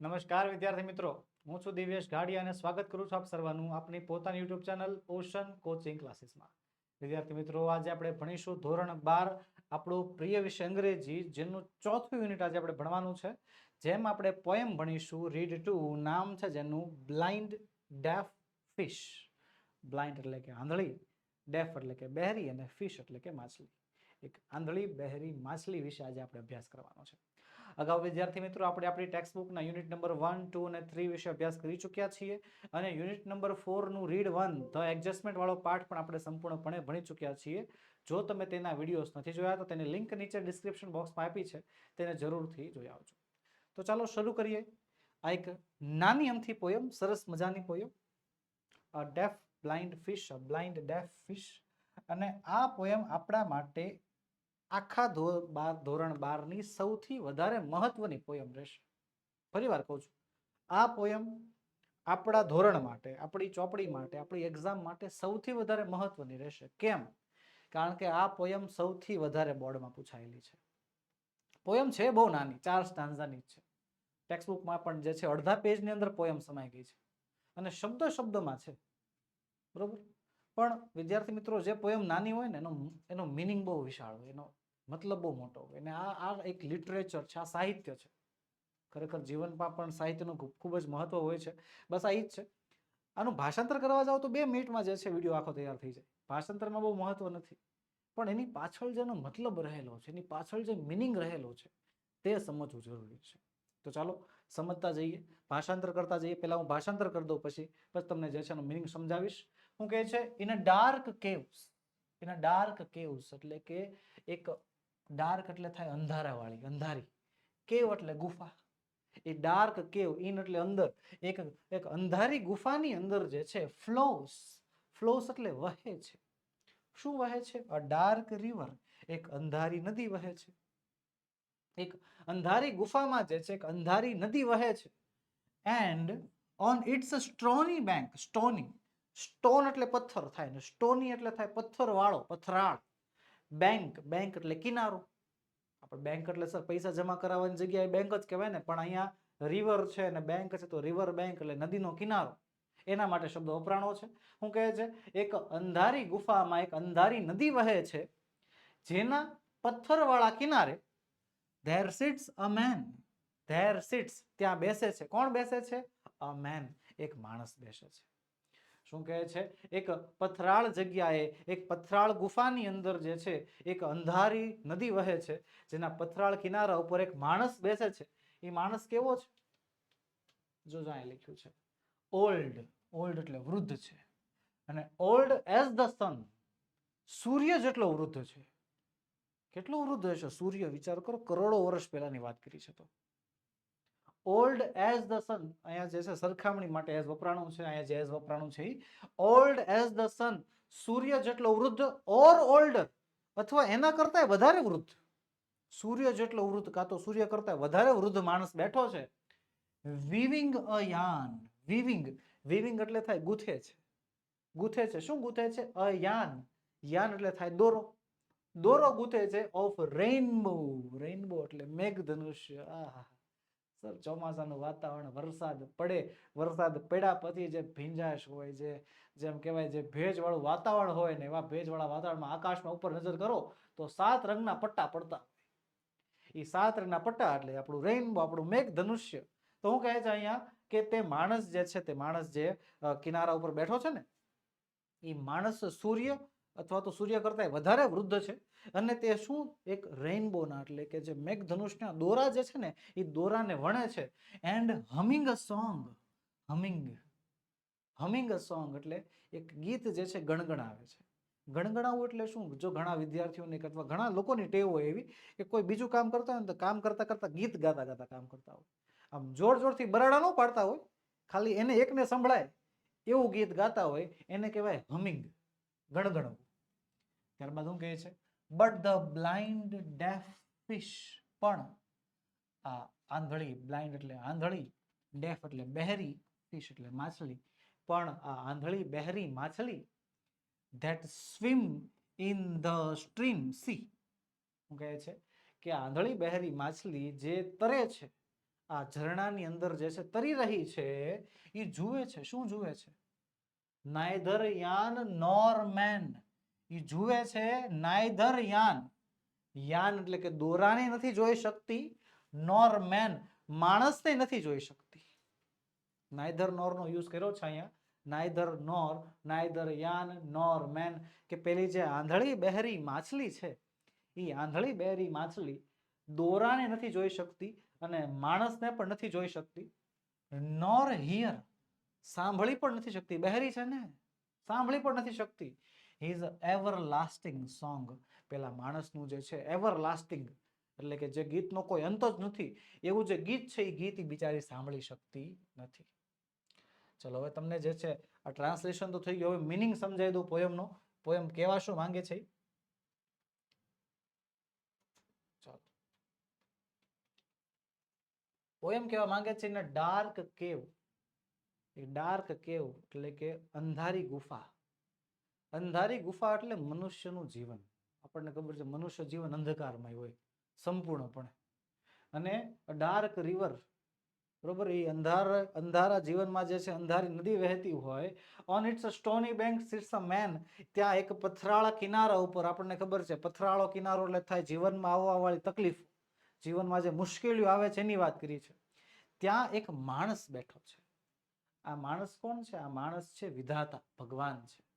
નમસ્કાર વિદ્યાર્થી મિત્રો. હું છું દિવ્યેશ ગાડી અને સ્વાગત કરું છું આપ સર્વનું આપની પોતાની યુટ્યુબ ચેનલ ઓશન કોચિંગ ક્લાસીસમાં. વિદ્યાર્થી મિત્રો, આજે આપણે ભણીશું ધોરણ બાર, આપણું પ્રિય વિષય અંગ્રેજી, જેનું ચોથું યુનિટ આજે આપણે ભણવાનું છે. જેમ આપણે પોએમ ભણીશું, રીડ ટુ નામ છે જેનું, બ્લાઇન્ડ ડેફ ફિશ. બ્લાઇન્ડ એટલે કે આંધળી, ડેફ એટલે કે બહેરી અને ફિશ એટલે કે માછલી. એક આંધળી, બહેરી, માછલી વિશે આજે આપણે અભ્યાસ કરવાનો છે. અગાઉ વિદ્યાર્થી મિત્રો આપણે આપણી ટેક્સ્ટ બુકના યુનિટ નંબર વન ટુ અને થ્રી વિશે અભ્યાસ કરી ચૂક્યા છીએ અને યુનિટ નંબર ફોરનું રીડ વન ધ એડજસ્ટમેન્ટવાળો પાઠ પણ આપણે સંપૂર્ણપણે ભણી ચૂક્યા છીએ. જો તમે તેના વિડીયોઝ નથી જોયા તો તેની લિંક નીચે ડિસ્ક્રિપ્શન બોક્સમાં આપી છે. તેને જરૂરથી જોઈ આવજો. તો ચાલો શરૂ કરીએ. આ એક નાની અમથી પોયમ સરસ મજાની poem deaf blind fish blind deaf fish અને આ પોયમ આપણા માટે આખા બાર, ધોરણ બારની સૌથી વધારે મહત્વની પોયમ રહેશે. ફરી કહું છું, આ પોયમ આપણા ધોરણ માટે, આપણી ચોપડી માટે, આપણી એક્ઝામ માટે સૌથી વધારે મહત્વની રહેશે. કેમ? કારણ કે આ પોયમ સૌથી વધારે બોર્ડમાં પૂછાયેલી છે. પોયમ છે બહુ નાની, ચાર સ્ટાન્ઝાની છે. ટેક્સ્ટબુકમાં પણ જે છે, અડધા પેજની અંદર પોયમ સમાઈ ગઈ છે. અને શબ્દ શબ્દમાં છે. બરોબર? પણ વિદ્યાર્થી મિત્રો, જે પોયમ નાની હોય ને, એનો એનો મિનિંગ બહુ વિશાળ હોય. એનો મતલબ બહુ મોટો હોય. અને આ આ એક લિટરેચર છે, આ સાહિત્ય છે. ખરેખર જીવનમાં પણ સાહિત્યનું ખૂબ જ મહત્વ હોય છે. બસ આ જ છે. આનું ભાષાંતર કરવા જાવ તો બે મિનિટમાં જે છે વીડિયો આખો તૈયાર થઈ જાય. ભાષાંતરમાં બહુ મહત્વ નથી. પણ એની પાછળ જેનો મતલબ રહેલો છે, એની પાછળ જે મિનિંગ રહેલો છે, તે સમજવું જરૂરી છે. તો ચાલો, સમજતા જઈએ. ભાષાંતર કરતા જઈએ. પહેલા હું ભાષાંતર કરી દઉં પછી પછી તમને જે છે એનો મિનિંગ સમજાવીશ. હું કહે છે in a dark caves in a dark caves એટલે કે એક ડાર્ક એટલે થાય અંધારાવાળી, અંધારી. કેવ એટલે ગુફા. એ ડાર્ક કેવ ઇન એટલે અંદર. એક એક અંધારી ગુફાની અંદર જે છે, ફ્લોસ. ફ્લોસ એટલે વહે છે. શું વહે છે? A dark river. એક અંધારી નદી વહે છે. એક અંધારી ગુફામાં જે છે, એક અંધારી નદી વહે છે. And on its stony bank, stony. Stone એટલે પથ્થર થાય ને, સ્ટોની એટલે થાય પથ્થર વાળો પથરાળ. બેંક બેંક એટલે કિનારો. આપણે બેંક એટલે સર પૈસા જમા કરાવવાની જગ્યાએ બેંક જ કહેવાય ને, પણ અહીંયા રિવર છે અને બેંક છે તો રિવર બેંક એટલે નદીનો કિનારો. એના માટે શબ્દ વપરાણો છે. શું કહે છે? એક અંધારી ગુફામાં એક અંધારી નદી વહે છે, જેના પથ્થરવાળા કિનારે there sits a man there sits ત્યાં બેસે છે. કોણ બેસે છે? અ મેન એક માણસ બેસે છે. શું કહે છે? એક પથરાળ જગ્યાએ, એક પથરાળ ગુફાની અંદર જે છે, એક અંધારી નદી વહે છે, જેના પથરાળ કિનારા ઉપર એક માણસ બેસે છે. એ માણસ કેવો છે? જો અહીં લખ્યું છે. ઓલ્ડ ઓલ્ડ એટલે વૃદ્ધ છે. અને ઓલ્ડ એઝ ધ સન સૂર્ય જેટલો વૃદ્ધ છે. કેટલો વૃદ્ધ હશે? સૂર્ય, વિચાર કરો, કરોડો વર્ષ પહેલાની વાત કરી છે તો. ઓલ્ડ એઝ ધ સન અહીંયા જે છે સરખામણી માટે એઝ વપરાણું છે, અહીંયા જે એઝ વપરાણું છે ઓલ્ડ એઝ ધ સન સૂર્ય જેટલો વૃદ્ધ ઓર ઓલ્ડર અથવા એના કરતા વધારે વૃદ્ધ. સૂર્ય જેટલો વૃદ્ધ કાં તો સૂર્ય કરતા વધારે વૃદ્ધ માણસ બેઠો છે. Weaving a yarn weaving weaving એટલે થાય ગૂંથે છે. ગૂંથે છે. શું ગૂંથે છે? અ યાન યાન એટલે થાય દોરો. દોરો ગૂંથે છે ઓફ રેઇનબો રેઇનબો એટલે મેઘધનુષ્ય. આહા સર, ચોમાસાનું વાતાવરણ વરસાદ પડે, વરસાદ પડ્યા પછી જે ભીંજાશ હોય, જે, જેમ કહેવાય, જે ભેજવાળું વાતાવરણ હોય ને એવા ભેજવાળા વાતાવરણમાં આકાશમાં ઉપર નજર કરો, તો સાત રંગના પટ્ટા પડતા. એ સાત રંગના પટ્ટા એટલે આપણું રેઇનબો, આપણું મેઘ ધનુષ્ય તો હું કહે છે અહીંયા કે તે માણસ જે છે, તે માણસ જે કિનારા ઉપર બેઠો છે ને એ માણસ સૂર્ય અથવા તો સૂર્ય કરતાંય વધારે વૃદ્ધ છે. અને તે શું? એક રેઇનબોના એટલે કે જે મેઘધનુષના દોરા જે છે ને, એ દોરાને વણે છે. And humming a song humming humming a song એટલે એક ગીત જે છે ગણગણાવે છે. ગણગણાવું એટલે શું? જો ઘણા વિદ્યાર્થીઓને અથવા ઘણા લોકોની ટેવ હોય એવી કે કોઈ બીજું કામ કરતા હોય ને તો કામ કરતા કરતા ગીત ગાતા ગાતા કામ કરતા હોય. આમ જોર જોરથી બરાડા ન પાડતા હોય, ખાલી એને એકને સંભળાય એવું ગીત ગાતા હોય, એને કહેવાય હમિંગ ગણગણવું. ત્યારબાદ શું કહે છે? But the blind deaf fish પણ આ આંધળી બ્લાઇન્ડ એટલે આંધળી ડેફ એટલે બહેરી ફિશ એટલે માછલી, પણ આ આંધળી, બહેરી, માછલી that swim in the stream see શું કહે છે? કે આંધળી, બહેરી, માછલી જે તરે છે, આ ઝરણાની અંદર જે છે, તરી રહી છે એ જુએ છે. શું જુએ છે? નાયધર યાન નોર મેન એ જુએ છે નાયધર યાન. યાન એટલે કે દોરાને નથી જોઈ શકતી, નોર મેન માણસને નથી જોઈ શકતી. નાઇધર નોર નો યુઝ કર્યો છે અહીંયા. નાયધર નોર, નાયધર યાન, નોર મેન કે પેલી જે આંધળી બહેરી માછલી છે એ આંધળી બહેરી માછલી દોરાને નથી જોઈ શકતી અને માણસને પણ નથી જોઈ શકતી. નોર હિયર, સાંભળી પણ નથી શકતી. બહેરી છે ને? સાંભળી પણ નથી શકતી. ઇઝ એવર લાસ્ટિંગ સોંગ પેલા માણસનું જે છે એવર લાસ્ટિંગ એટલે કે જે ગીતનો કોઈ અંત જ નથી, એવું જે ગીત છે એ ગીત બિચારી સાંભળી શકતી નથી. ચલો, હવે તમને જે છે, આ ટ્રાન્સલેશન તો થઈ ગયું. હવે મિનિંગ સમજાવી દઉં પોયમનો પોયમ કેવા શું માંગે છે પોયમ કેવા માંગે છે ને ડાર્ક કેવ એ ડાર્ક કેવ એટલે કે અંધારી ગુફા. અંધારી ગુફા એટલે મનુષ્યનું જીવન. આપણને ખબર છે, મનુષ્ય જીવન અંધકારમય હોય, સંપૂર્ણપણે. અને ડાર્ક રિવર, બરોબર, એ અંધાર, અંધારા જીવનમાં જે છે, અંધારી નદી વહેતી હોય on its stony bank sits a man ત્યાં એક પથરાળા કિનારા ઉપર આપણને ખબર છે, પથરાળો કિનારો એટલે થાય જીવનમાં આવવાવાળી તકલીફ. જીવનમાં જે મુશ્કેલીઓ આવે છે, એની વાત કરી છે. ત્યાં એક માણસ બેઠો છે. આ માણસ કોણ છે? આ માણસ છે વિધાતા, ભગવાન છે.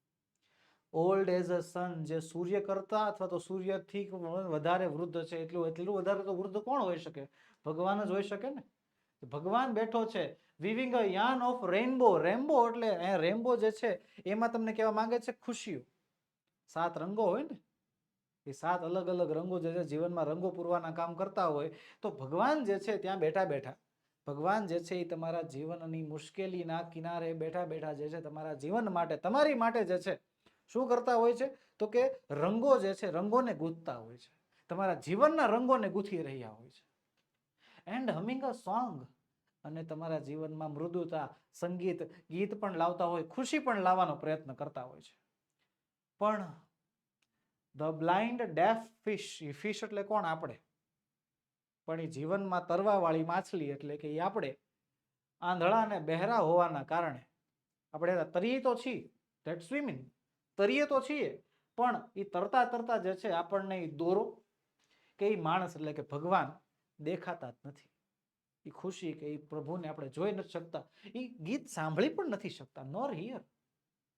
ઓલ્ડ એઝ અ સન, જે સૂર્ય કરતા અથવા તો સૂર્યથી વધારે વૃદ્ધ છે, એટલું એટલું વધારે તો વૃદ્ધ કોણ હોઈ શકે? ભગવાન જ હોઈ શકે ને? ભગવાન બેઠો છે weaving a yarn of rainbow rainbow એટલે રેમ્બો જે છે, એમાં તમને કહેવા માંગે છે ખુશીઓ. સાત રંગો હોય ને? એ સાત અલગ અલગ રંગો જે છે, જીવનમાં રંગો પૂરવાના કામ કરતા હોય, તો ભગવાન જે છે ત્યાં બેઠા બેઠા. ભગવાન જે છે એ તમારા જીવનની મુશ્કેલીના કિનારે બેઠા બેઠા જે છે, તમારા જીવન માટે, તમારી માટે જે છે શું કરતા હોય છે? તો કે રંગો જે છે, રંગોને ગૂંથતા હોય છે. તમારા જીવનના રંગોને ગૂંથી રહ્યા હોય છે. એન્ડ હમિંગ અ સોંગ અને તમારા જીવનમાં મૃદુતા, સંગીત, ગીત પણ લાવતા હોય, ખુશી પણ લાવવાનો પ્રયત્ન કરતા હોય છે. પણ ધ બ્લાઇન્ડ ડેફ ફિશ એ ફિશ એટલે કોણ? આપણે. પણ એ જીવનમાં તરવાવાળી માછલી એટલે કે એ આપણે. આંધળા અને બહેરા હોવાના કારણે. આપણે તરીએ તો છીએ. ધેટ સ્વિમિંગ તરીએ તો છીએ, પણ એ તરતા તરતા જે છે આપણને એ દોરો, કે એ માણસ એટલે કે ભગવાન દેખાતા જ નથી. એ ખુશી કે એ પ્રભુને આપણે જોઈ નથી શકતા. એ ગીત સાંભળી પણ નથી શકતા. નોર હિયર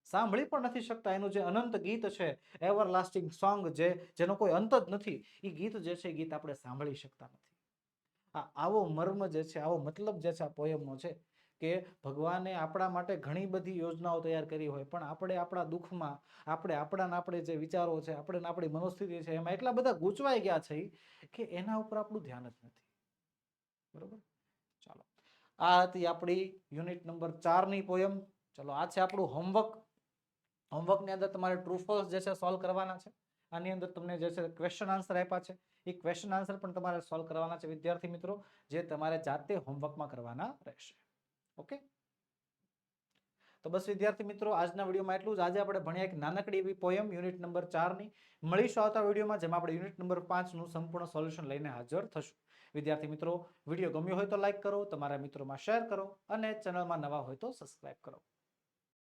સાંભળી પણ નથી શકતા. એનું જે અનંત ગીત છે એવર લાસ્ટિંગ સોંગ જે, જેનો કોઈ અંત જ નથી એ ગીત જે છે એ ગીત આપણે સાંભળી શકતા નથી. આ આવો મર્મ જે છે, આવો મતલબ જે છે આ પોયમનો છે કે ભગવાને આપણા માટે ઘણી બધી યોજનાઓ તૈયાર કરી હોય, પણ આપણે આપણા દુઃખમાં, આપણે આપણાને આપણે જે વિચારો છે, આપણે આપણી મનોસ્થિતિ છે, એમાં એટલા બધા ગૂંચવાઈ ગયા છે કે એના ઉપર આપણું ધ્યાન જ નથી. બરોબર? ચાલો. આ હતી આપણી યુનિટ નંબર ચારની પોયમ. ચલો, આ છે આપણું હોમવર્ક હોમવર્કની અંદર તમારે ટ્રુફોલ્સ જે છે સોલ્વ કરવાના છે. આની અંદર તમને જે છે ક્વેશ્ચન આન્સર આપ્યા છે. એ ક્વેશ્ચન આન્સર પણ તમારે સોલ્વ કરવાના છે, વિદ્યાર્થી મિત્રો, જે તમારે જાતે હોમવર્કમાં કરવાના રહેશે. ઓકે? તો બસ વિદ્યાર્થી મિત્રો, આજના વિડીયોમાં એટલું જ. આજે આપણે ભણ્યા એક નાનકડી એવી પોયમ યુનિટ નંબર ચારની મળીશું આવતા વિડીયોમાં, જેમાં આપણે યુનિટ નંબર પાંચનું સંપૂર્ણ સોલ્યુશન લઈને હાજર થશું. વિદ્યાર્થી મિત્રો, વીડિયો ગમ્યો હોય તો લાઇક કરો, તમારા મિત્રોમાં શેર કરો અને ચેનલમાં નવા હોય તો સબસ્ક્રાઇબ કરો.